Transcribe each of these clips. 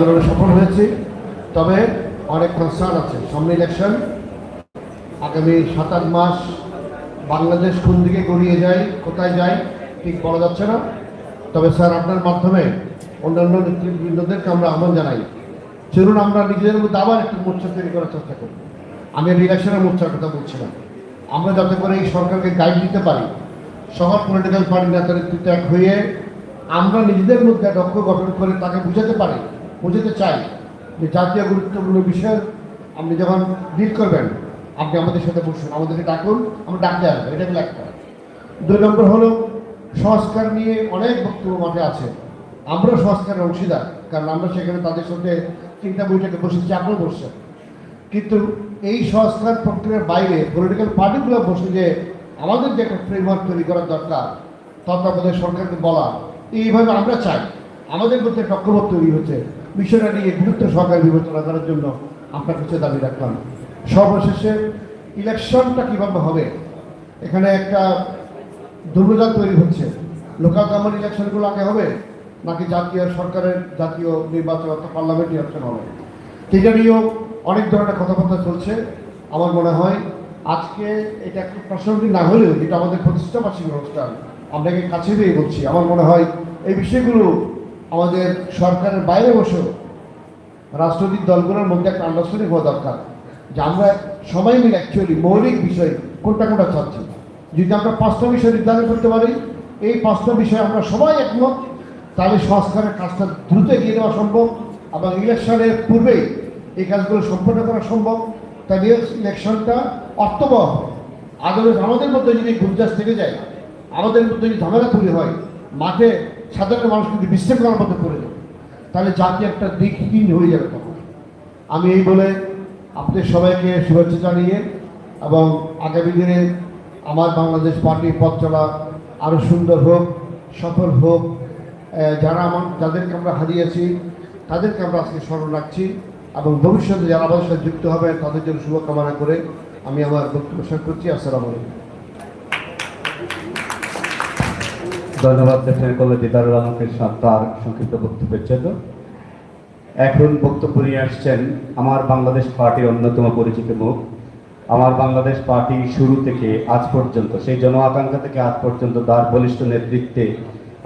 আন্দোলনে সফল হয়েছি। তবে অনেক কনসার্ন আছে। সামনে ইলেকশন আগামী সাত আট মাস বাংলাদেশ কোন দিকে গড়িয়ে যায়, কোথায় যায়, ঠিক বলা যাচ্ছে না। তবে স্যার, আপনার মাধ্যমে অন্যান্য নেতৃবৃন্দদেরকে আমরা আহ্বান জানাই। চলুন, আমরা নিজেদের মধ্যে আবার একটু মোর্চা তৈরি করার চেষ্টা করি। আমি ইলেকশনের মোর্চার কথা বলছি না। আমরা যাতে করে এই সরকারকে গাইড দিতে পারি শহর পলিটিক্যাল পার্টি নেতা নেতৃত্ব এক হয়ে আমরা নিজেদের মধ্যে লক্ষ্য গঠন করে তাকে বুঝাতে পারি বুঝাতে চাই যে জাতীয় গুরুত্বপূর্ণ বিষয় আপনি যখন ডিল করবেন, আপনি আমাদের সাথে বসুন, আমাদেরকে ডাকুন, আমরা ডাকতে আসব, এটা হলো একটা। দুই নম্বর হলো, সংস্কার নিয়ে অনেক বক্তব্য মাঠে আছে। আমরাও সংস্কারের অংশীদার, কারণ আমরা সেখানে তাদের সাথে চিন্তা বৈঠকে বসেছি আপনারাও বসছেন। কিন্তু এই সংস্কার প্রক্রিয়ার বাইরে পলিটিক্যাল পার্টিগুলো বসে যে আমাদের যে একটা ফ্রেমওয়ার্ক তৈরি করার দরকার, তত্ত্বাবধায়ক সরকারকে বলা, এইভাবে আমরা চাই। আমাদের মধ্যে একটা তৈরি হচ্ছে। বিষয়টা নিয়ে গুরুত্ব সহকারে বিবেচনা করার জন্য আপনার কাছে দাবি রাখলাম। সর্বশেষে ইলেকশনটা কীভাবে হবে? এখানে একটা দুর্যোগ তৈরি হচ্ছে। লোকাল গভর্নমেন্ট ইলেকশনগুলো আগে হবে, নাকি জাতীয় সরকারের জাতীয় নির্বাচন অর্থাৎ পার্লামেন্ট ইলেকশন হবে? এটা নিয়েও অনেক ধরনের কথাবার্তা চলছে। আমার মনে হয় আজকে এটা একটু প্রাসঙ্গিক না হলেও, যেটা আমাদের প্রতিষ্ঠাবার্ষিক অনুষ্ঠান আপনাকে কাছে দিয়ে বলছি। আমার মনে হয় এই বিষয়গুলো আমাদের সরকারের বাইরে বসেও রাজনৈতিক দলগুলোর মধ্যে একটা আন্ডারস্ট্যান্ডিং হওয়া দরকার যে আমরা সবাই মিলে অ্যাকচুয়ালি মৌলিক বিষয় কোনটা কোনটা চাচ্ছি। যদি আমরা পাঁচটা বিষয় নির্ধারণ করতে পারি, এই পাঁচটা বিষয়ে আমরা সবাই একমত, তাহলে সংস্কারের কাজটা দ্রুত এগিয়ে নেওয়া সম্ভব এবং ইলেকশনের পূর্বেই এই কাজগুলো সম্পন্ন করা সম্ভব। তাহলে ইলেকশনটা অর্থবহ হবে। আদলে আমাদের মধ্যে যদি গুঞ্জাস থেকে যায়, আমাদের মধ্যে যদি ঝামেলা তৈরি হয়, মাঠে সাধারণ মানুষ কিন্তু বিশৃঙ্খলার মধ্যে পড়ে যাবে তাহলে জাতি একটা দিকহীন হয়ে যাবে তখন। আমি এই বলে আপনাদের সবাইকে শুভেচ্ছা জানিয়ে এবং আগামী দিনে আমার বাংলাদেশ পার্টির পথ চলা আরও সুন্দর হোক, সফল হোক যারা আমার, যাদেরকে আমরা হারিয়েছি, তাদেরকে আমরা আজকে স্মরণ রাখছি এবং ভবিষ্যতে যারা আমাদের সাথে যুক্ত হবে, তাদের জন্য শুভকামনা করে আমি আমার বক্তব্য শেষ করছি। আসসালামু আলাইকুম। ধন্যবাদ লেফটেন্যান্ট কর্নেল দিদারুল আলমকে তার সংক্ষিপ্ত বক্তব্যের জন্য। এখন বক্তব্য নিয়ে আসছেন আমার বাংলাদেশ পার্টির অন্যতম পরিচিত মুখ। আমার বাংলাদেশ পার্টি শুরু থেকে আজ পর্যন্ত, সেই জন আকাঙ্ক্ষা থেকে আজ পর্যন্ত তার বলিষ্ঠ নেতৃত্বে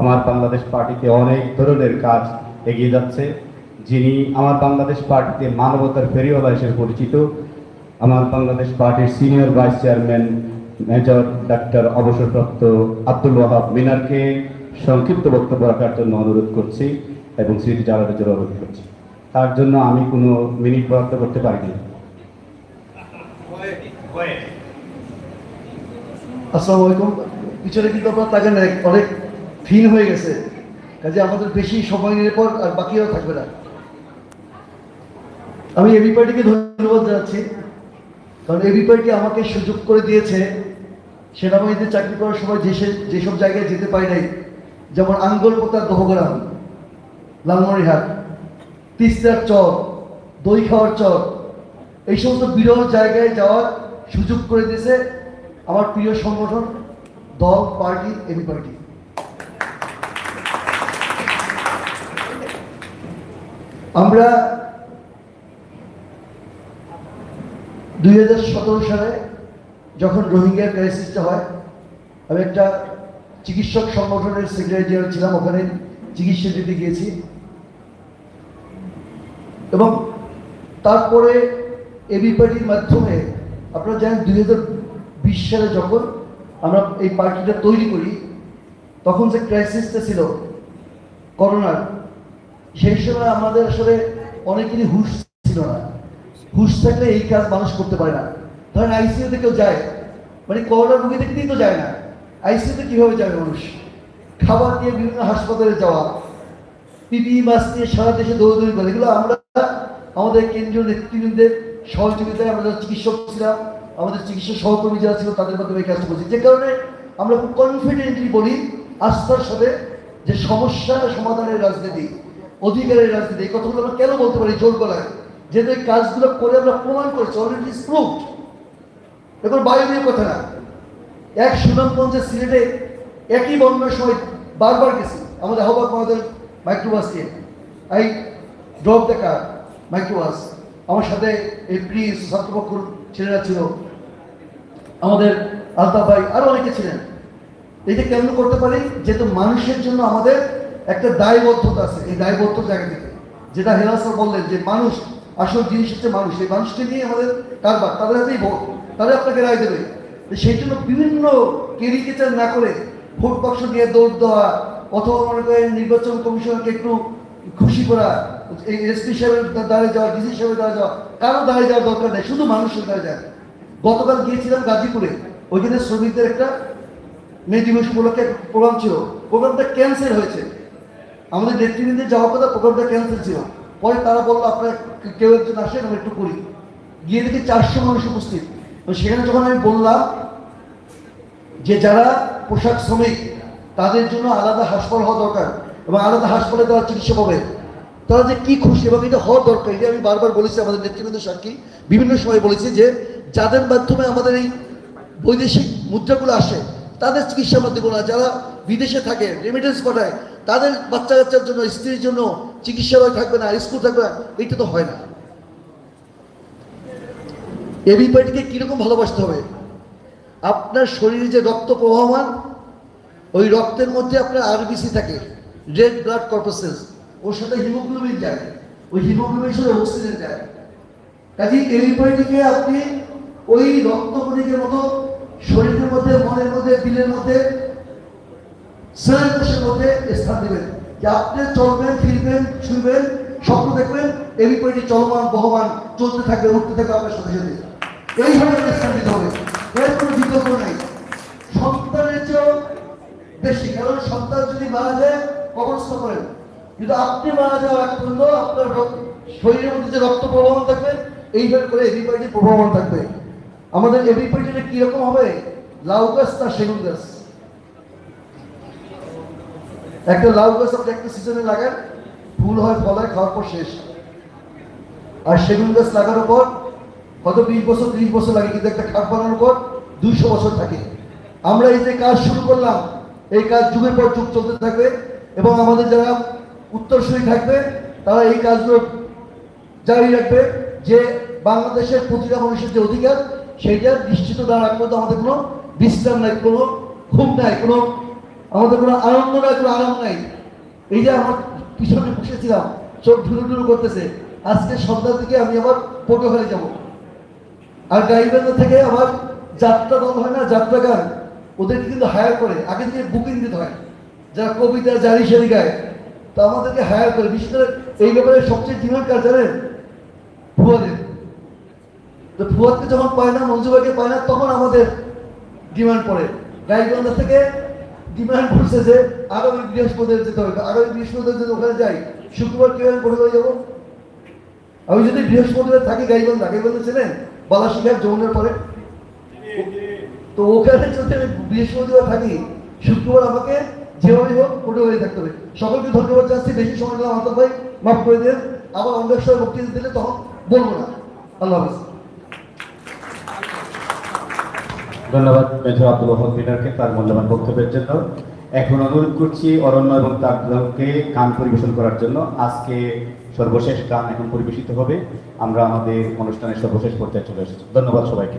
আমার বাংলাদেশ পার্টিতে অনেক ধরনের কাজ এগিয়ে যাচ্ছে। যিনি আমার বাংলাদেশ পার্টিতে মানবতার ফেরিওয়ালা হিসেবে পরিচিত। আমার বাংলাদেশ পার্টির senior vice chairman major doctor অবসরপ্রাপ্ত আব্দুল ওয়াহাব মিনারকে সংক্ষিপ্ত বক্তব্য রাখার জন্য অনুরোধ করছি এবং স্মৃতি জানানোর জন্য অনুরোধ করছি। তার জন্য আমি কোনো মিনিট বরাদ্দ করতে পারিনি। আসসালামু আলাইকুম। পিছনে কিন্তু আপনার তাকান অনেক থিন হয়ে গেছে। কাজে আমাদের বেশি সময় নিয়ে পর আর বাকিও থাকবে না। আমি এবি পার্টিকে ধন্যবাদ জানাচ্ছি। কারণ এবি পার্টি আমাকে সুযোগ করে দিয়েছে। সেনাবাহিনীতে চাকরি করার সময় যেসব যেসব জায়গায় যেতে পারি নাই, যেমন আঙ্গলপোতার দহগ্রাম, লালমনিরহাট, তিস্তার চর, দই খাওয়ার চর, এই সমস্ত বিরল জায়গায় যাওয়ার সুযোগ করে দিয়েছে আমার প্রিয় সংগঠন, দল, পার্টি এবি পার্টি। আমরা দুই হাজার সতেরো সালে যখন রোহিঙ্গা ক্রাইসিসটা হয়, আমি একটা চিকিৎসক সংগঠনের সেক্রেটারি জেনারেল ছিলাম, ওখানে চিকিৎসা দিতে গিয়েছি। এবং তারপরে এবি পার্টির মাধ্যমে আপনারা জানেন দুই বিশ সালে যখন আমরা এই পার্টিটা তৈরি করি, তখন যে ক্রাইসিসটা ছিল করোনার, সেই সময় আমাদের আসলে অনেকেরই হুশ ছিল না। হুশ থাকলে এই কাজ মানুষ করতে পারে না। ধরেন আইসিইউতে কেউ যায় মানে করোনা রুগী দেখতেই তো যায় না। আইসিইউতে কীভাবে যাবে মানুষ? খাবার দিয়ে বিভিন্ন হাসপাতালে যাওয়া, পিপি, মাস্ক নিয়ে সারা দেশে দৌড়দৌড়ি করে। এগুলো আমরা, আমাদের কেন্দ্রীয় নেতৃবৃন্দের সহযোগিতায় আমরা যারা চিকিৎসক ছিলাম, আমাদের চিকিৎসা সহকর্মী যারা ছিল, তাদের মাধ্যমে এই কাজটা করছি। যে কারণে আমরা খুব কনফিডেন্টলি বলি, আস্থার সাথে যে সমস্যা সমাধানের রাজনীতি, অধিকারের রাজনীতি, এই কথাগুলো আমরা কেন বলতে পারি? জোর গলায়। যেহেতু এই কাজগুলো করে আমরা প্রমাণ করেছি অলরেডি প্রুভড এখন বাইরের কথা না। এক সুনামগঞ্জের সিলেটে একই বন্যার সময় বারবার গেছি। আমাদের আহ্বায়ক মহোদয় মাইক্রোবাস নিয়ে এই ড্রপ দেখা মাইক্রোওয়াস আমার সাথে এই প্রিন্স ছাত্রপক্ষর ছেলেরা ছিল। আমাদের আলতাফ ভাই, আরও অনেকে ছিলেন। এটা কেমন করতে পারি? যেহেতু মানুষের জন্য আমাদের একটা দায়বদ্ধতা আছে, এই দায়বদ্ধ জায়গা থেকে। যেটা হেলাস বললেন যে মানুষ আসল জিনিস হচ্ছে মানুষ, এই মানুষকে নিয়ে আমাদের কারবার, তাদের হাতেই ভোট তাদের আপনাকে রায় দেবে। সেই জন্য বিভিন্ন কেরিকেচার না করে ভোট বাক্স দিয়ে দৌড় দেওয়া, অথবা মনে করেন নির্বাচন কমিশনকে একটু খুশি করা, এই এসপি সাহেবের দাঁড়িয়ে যাওয়া, ডিসি সাহেবের দাঁড়িয়ে যাওয়া, কারও দাঁড়িয়ে যাওয়ার দরকার নেই, শুধু মানুষের দাঁড়িয়ে যায় গতকাল গিয়েছিলাম গাজীপুরে ওইখানে শ্রমিকদের একটা মে দিবস উপলক্ষে প্রোগ্রাম ছিল। প্রোগ্রামটা ক্যান্সেল হয়েছে। আমাদের নেতৃবৃন্দের যাওয়ার কথা প্রোগ্রামটা ক্যান্সেল ছিল। পরে তারা বলল, আপনার কেউ একজন আসেন, আমরা একটু করি। গিয়ে দেখি চারশো মানুষ উপস্থিত। সেখানে যখন আমি বললাম যে যারা পোশাক শ্রমিক, তাদের জন্য আলাদা হাসপাতাল হওয়া দরকার এবং আলাদা হাসপাতালে তারা চিকিৎসা পাবে। তারা যে কি খুশি এবং এটা হওয়ার দরকার, এটা আমি বারবার বলেছি আমাদের নেতৃবৃন্দ সাক্ষী। বিভিন্ন সময় বলেছি যে যাদের মাধ্যমে আমাদের এই বৈদেশিক মুদ্রাগুলো আসে, তাদের চিকিৎসা না, যারা বিদেশে থাকে রেমিটেন্স পাঠায়, তাদের বাচ্চা কাচ্চার জন্য, স্ত্রীর জন্য চিকিৎসালয় থাকবে না, স্কুল থাকবে না, এইটা তো হয় না। এবি পার্টিকে কীরকম ভালোবাসতে হবে? আপনার শরীরে যে রক্ত প্রবাহমান, ওই রক্তের মধ্যে আপনার আরবিসি থাকে রেড ব্লাড কর্পাসেস ওর সাথে হিমোগ্লোবিন যায়, ওই হিমোগ্লোবিনের সাথে অক্সিজেন যায়। কাজে এলিপাইটিকে আপনি ওই রক্তকণিকের মতো শরীরের মধ্যে, মনের মধ্যে, দিলের মধ্যে মধ্যে স্থান দেবেন। আপনি চলবেন, ফিরবেন ছুঁবেন স্বপ্ন দেখবেন এলিপাইটি চলমান, বহমান, চলতে থাকবে, উঠতে থাকবে আপনার সাথে সাথে। এইভাবে স্থান দিতে হবে। এর কোনো বিকল্প নাই। সন্তানের চেয়েও বেশি, কারণ সন্তান যদি মারা যায় কবরস্থ করেন। কিন্তু আপনি মারা যাওয়া এক পর্যন্ত আপনার শরীরের মধ্যে যে রক্ত প্রবাহমান থাকবে এইভাবে করে এবিপাইটি প্রবাহমান থাকবে। আমাদের এবিপাইটিটা কীরকম হবে? লাউ গাছ তার সেগুন গাছ একটা লাউ গাছ আপনি একটা সিজনে লাগান ফুল হয়, ফল হয়, খাওয়ার পর শেষ। আর সেগুন গাছ লাগানোর পর, হয়তো বিশ বছর, ত্রিশ বছর লাগে, কিন্তু একটা খাট বানানোর পর দুইশো বছর থাকে। আমরা এই যে কাজ শুরু করলাম, এই কাজ যুগের পর যুগ চলতে থাকবে এবং আমাদের যারা উত্তরসূরি থাকবে, তারা এই কাজগুলো জারি রাখবে যে বাংলাদেশের প্রতিটা মানুষের যে অধিকার, সেইটা নিশ্চিত না রাখব আমাদের কোনো বিশ্রাম নাই, কোনো ঘুম নাই, কোনো আমাদের কোনো আনন্দ নাই, কোনো আরাম নাই। এই যে আমার পিছনে বসেছিলাম, চোখ ঢুরু ঢুরু করতেছে, আজকে সন্ধ্যার দিকে আমি আবার পটুয়াখালী যাব। আর গাইবান্ধা থেকে আমার যাত্রা দল হয় না, যাত্রা গান, ওদেরকে কিন্তু হায়ার করে, আগে থেকে বুকিং দিতে হয়। যারা কবিতা, জারি সারি গায়, তো আমাদেরকে হায়ার করে, বিশেষ করে এই ব্যাপারে সবচেয়ে ডিমান্ড কার জানেন? ফুয়াদের তো ফুয়াদকে যখন পায় না মঞ্জুবাকে পায় না, তখন আমাদের ডিমান্ড পড়ে। গাইবান্ধা থেকে ডিমান্ড করছে যে আগামী বৃহস্পতিবার যেতে হবে। আগামী বৃহস্পতিবার যদি ওখানে যাই, শুক্রবার কীভাবে হয়ে যাব? আমি যদি বৃহস্পতিবার থাকি, গাইবান্ধা গাইবান্ধা ছিলেন বালাশিঘাট যমুনের পরে তো ওখানে যদি আমি বৃহস্পতিবার থাকি, শুক্রবার আমাকে যেভাবে হোক কোটে হয়ে থাকতে হবে। সকলকে ধন্যবাদ জানাচ্ছি। বেশি সময় দিলাম আন্তর ভাই, মাফ করে দেন আবার অন্য সময় বক্তৃতা দিলে তখন বলব না। আল্লাহ হাফিজ। ধন্যবাদ, মেজর আব্দুল রহমান মিনারকে তার মূল্যবান বক্তব্যের জন্য। এখন অনুরোধ করছি অরণ্য এবং তার দলকে গান পরিবেশন করার জন্য। আজকে সর্বশেষ গান এখন পরিবেশিত হবে। আমরা আমাদের অনুষ্ঠানের সর্বশেষ পর্যায়ে চলে এসেছি। ধন্যবাদ সবাইকে।